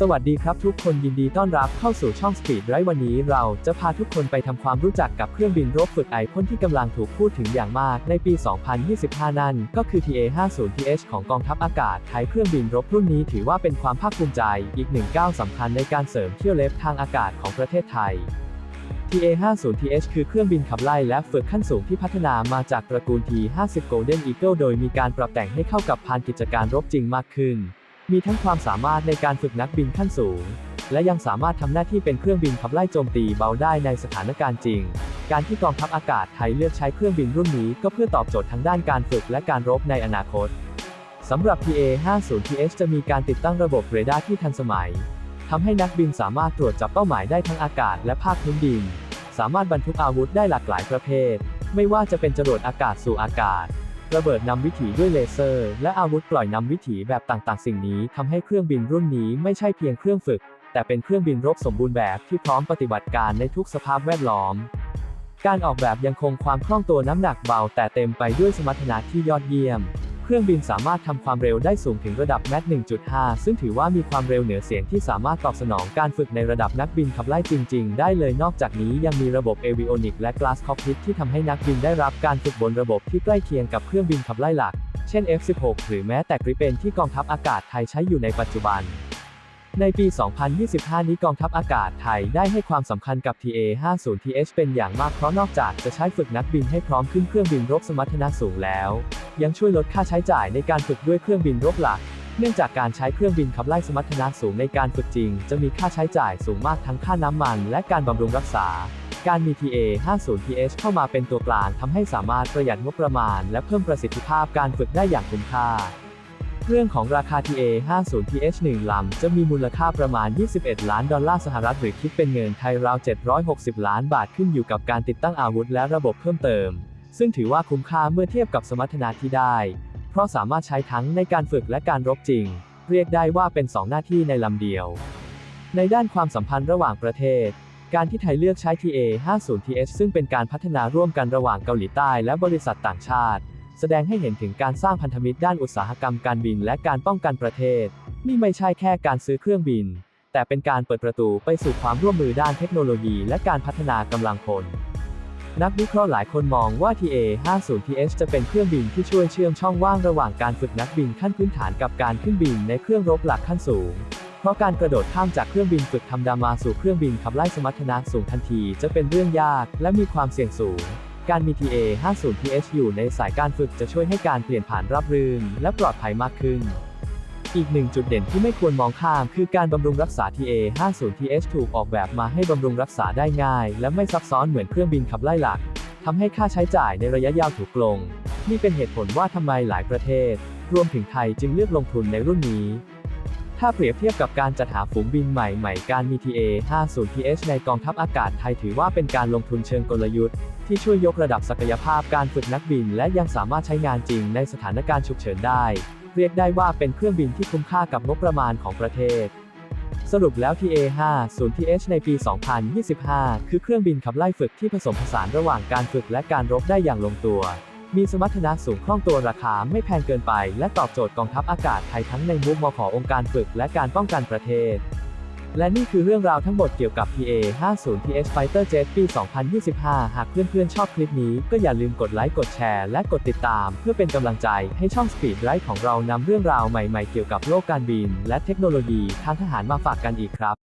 สวัสดีครับทุกคนยินดีต้อนรับเข้าสู่ช่อง Speed ไรวันนี้เราจะพาทุกคนไปทำความรู้จักกับเครื่องบินรบฝึกไอพ่นที่กำลังถูกพูดถึงอย่างมากในปี 2025 นั่นก็คือ TA-50TH ของกองทัพอากาศไทยเครื่องบินรบรุ่นนี้ถือว่าเป็นความภาคภูมิใจอีกหนึ่งก้าวสำคัญในการเสริมเที่ยวเล็บทางอากาศของประเทศไทย TA-50TH คือเครื่องบินขับไล่และฝึกขั้นสูงที่พัฒนามาจากตระกูล T-50 Golden Eagle โดยมีการปรับแต่งให้เข้ากับพานกิจการรบจริงมากขึ้น มีทั้งความสามารถในการฝึกนักบินขั้นสูง และยังสามารถทำหน้าที่เป็นเครื่องบินขับไล่โจมตีเบาได้ในสถานการณ์จริง การที่กองทัพอากาศไทยเลือกใช้เครื่องบินรุ่นนี้ก็เพื่อตอบโจทย์ทั้งด้านการฝึกและการรบในอนาคตสำหรับ PA-50TH จะมีการติดตั้งระบบเรดาร์ที่ทันสมัยทำให้นักบินสามารถตรวจจับเป้าหมายได้ทั้งอากาศและภาคพื้นดิน สามารถบรรทุกอาวุธได้หลากหลายประเภท ไม่ว่าจะเป็นจรวดอากาศสู่อากาศ ระเบิดนำวิถีด้วยเลเซอร์ และอาวุธปล่อยนำวิถีแบบต่างๆ สิ่งนี้ทำให้เครื่องบินรุ่นนี้ไม่ใช่เพียงเครื่องฝึก แต่เป็นเครื่องบินรบสมบูรณ์แบบที่พร้อมปฏิบัติการในทุกสภาพแวดล้อม การออกแบบยังคงความคล่องตัวน้ำหนักเบา แต่เต็มไปด้วยสมรรถนะที่ยอดเยี่ยม เครื่องบินสามารถทำความเร็วได้สูงถึงระดับแมค1.5 ซึ่งถือว่ามีความเร็วเหนือเสียงที่สามารถตอบสนองการฝึกในระดับนักบินขับไล่จริง ๆ ได้เลยนอกจากนี้ยังมีระบบ Avionic และ Glass Cockpit ที่ทำให้นักบินได้รับการฝึกบนระบบที่ใกล้เคียงกับเครื่องบินขับไล่หลัก เช่น F-16 หรือแม้แต่ Gripen ที่กองทัพอากาศไทยใช้อยู่ในปัจจุบันในปี 2025 นี้กองทัพอากาศไทยได้ให้ความสำคัญกับ TA-50TH เป็นอย่างมากเพราะนอกจากจะใช้ฝึกนักบินให้พร้อมขึ้นเครื่องบินรบสมรรถนะสูงแล้ว ยังช่วยลดค่าใช้จ่ายในการฝึกด้วยเครื่องบินรบหลัก เนื่องจากการใช้เครื่องบินขับไล่สมรรถนะสูงในการฝึกจริง จะมีค่าใช้จ่ายสูงมากทั้งค่าน้ำมัน และการบำรุงรักษา การมี TA-50TH เข้ามาเป็นตัวกลางทำให้สามารถประหยัดงบประมาณ และเพิ่มประสิทธิภาพการฝึกได้อย่างคุ้มค่าเรื่องของราคา TA-50TH 1 ลำ จะมีมูลค่าประมาณ 21 ล้านดอลลาร์สหรัฐหรือคิดเป็นเงินไทยราว 760 ล้านบาทขึ้นอยู่กับการติดตั้งอาวุธและระบบเพิ่มเติม ซึ่งถือว่าคุ้มค่าเมื่อเทียบกับสมรรถนะที่ได้ เพราะสามารถใช้ทั้งในการฝึกและการรบจริง เรียกได้ว่าเป็น 2 หน้าที่ในลำเดียว ในด้านความสัมพันธ์ระหว่างประเทศ การที่ไทยเลือกใช้ TA-50TH ซึ่งเป็นการพัฒนาร่วมกันระหว่างเกาหลีใต้และบริษัทต่างชาติ แสดงให้เห็นถึงการสร้างพันธมิตรด้านอุตสาหกรรมการบินและการป้องกันประเทศ นี่ไม่ใช่แค่การซื้อเครื่องบิน แต่เป็นการเปิดประตูไปสู่ความร่วมมือด้านเทคโนโลยี และการพัฒนากำลังพล นักวิเคราะห์หลายคนมองว่า TA-50TH จะเป็นเครื่องบินที่ช่วยเชื่อมช่องว่างระหว่างการฝึกนักบินขั้นพื้นฐานกับการขึ้นบินในเครื่องรบหลักขั้นสูง เพราะการกระโดดข้ามจากเครื่องบินฝึกธรรมดามาสู่เครื่องบินขับไล่สมรรถนะสูงทันที จะเป็นเรื่องยากและมีความเสี่ยงสูง การมี TA-50TH อยู่ในสายการฝึกจะช่วยให้การเปลี่ยนผ่านราบรื่นและปลอดภัยมากขึ้น อีกหนึ่งจุดเด่นที่ไม่ควรมองข้าม คือการบำรุงรักษา TA-50TH ถูกออกแบบมาให้บำรุงรักษาได้ง่าย และไม่ซับซ้อนเหมือนเครื่องบินขับไล่หลักทำให้ค่าใช้จ่ายในระยะยาวถูกลง นี่เป็นเหตุผลว่าทำไมหลายประเทศ รวมถึงไทยจึงเลือกลงทุนในรุ่นนี้ ถ้าเปรียบเทียบกับการจัดหาฝูงบินใหม่ๆ การมี TA-50TH ในกองทัพอากาศไทยถือว่าเป็นการลงทุนเชิงกลยุทธ์ที่ช่วยยกระดับศักยภาพการฝึกนักบิน และยังสามารถใช้งานจริงในสถานการณ์ฉุกเฉินได้ เรียกได้ว่าเป็นเครื่องบินที่คุ้มค่ากับงบประมาณของประเทศ สรุปแล้ว TA-50TH ในปี 2025 คือเครื่องบินขับไล่ฝึกที่ผสมผสานระหว่างการฝึกและการรบได้อย่างลงตัว มีสมรรถนะสูงคล่องตัวราคาไม่แพงเกินไป และตอบโจทย์กองทัพอากาศไทยทั้งในมุมมขององค์การฝึกและการป้องกันประเทศ และนี่คือเรื่องราวทั้งหมดเกี่ยวกับ PA 5 0 TS Fighter Jet ปี 2025 หากเพื่อนๆ ชอบคลิปนี้ ก็อย่าลืมกดไลค์ กดแชร์ และกดติดตาม เพื่อเป็นกำลังใจให้ช่อง Speed Ride ของเรานำเรื่องราวใหม่ๆ เกี่ยวกับโลกการบิน และเทคโนโลยีทางทหารมาฝากกันอีกครับ